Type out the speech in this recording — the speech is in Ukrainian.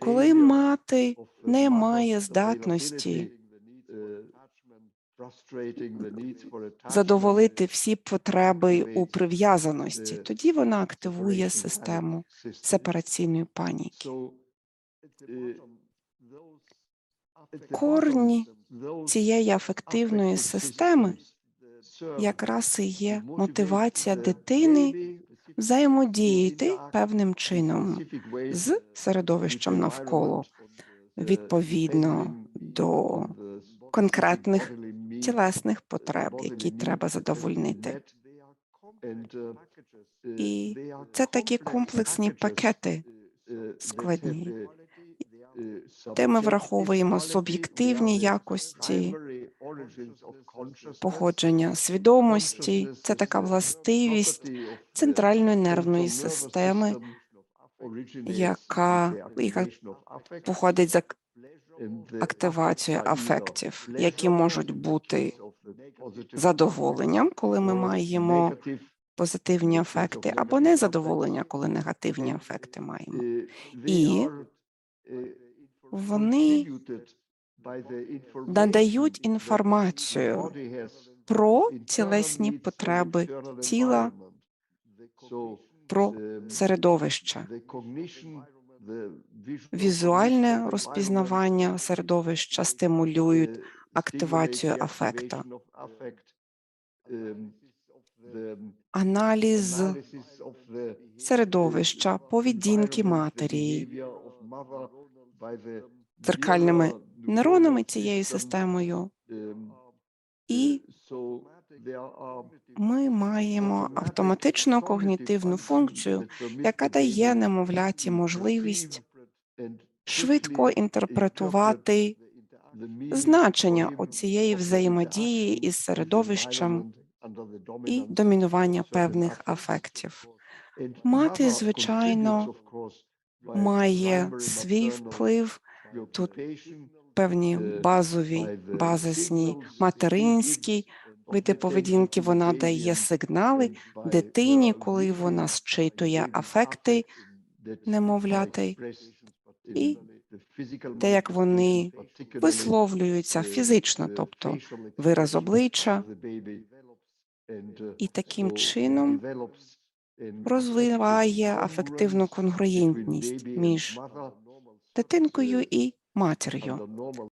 коли мати не має здатності задоволити всі потреби у прив'язаності, тоді вона активує систему сепараційної паніки. Корні цієї афективної системи якраз і є мотивація дитини взаємодіяти певним чином з середовищем навколо, відповідно до конкретних тілесних потреб, які треба задовольнити. І це такі комплексні пакети складні, де ми враховуємо суб'єктивні якості походження свідомості. Це така властивість центральної нервної системи, яка, яка походить за активацією афектів, які можуть бути задоволенням, коли ми маємо позитивні ефекти, або незадоволення, коли негативні ефекти маємо. І вони надають інформацію про тілесні потреби тіла, про середовище. Візуальне розпізнавання середовища стимулюють активацію афекта. Аналіз середовища, поведінки матері, дзеркальними нейронами цією системою, і ми маємо автоматичну когнітивну функцію, яка дає немовляті можливість швидко інтерпретувати значення оцієї взаємодії із середовищем і домінування певних афектів. Мати, звичайно, має свій вплив. Тут певні базові, базисні материнські види поведінки. Вона дає сигнали дитині, коли вона зчитує афекти немовляти, і те, як вони висловлюються фізично, тобто вираз обличчя, і таким чином розвиває афективну конгруєнтність між дитинкою і матір'ю.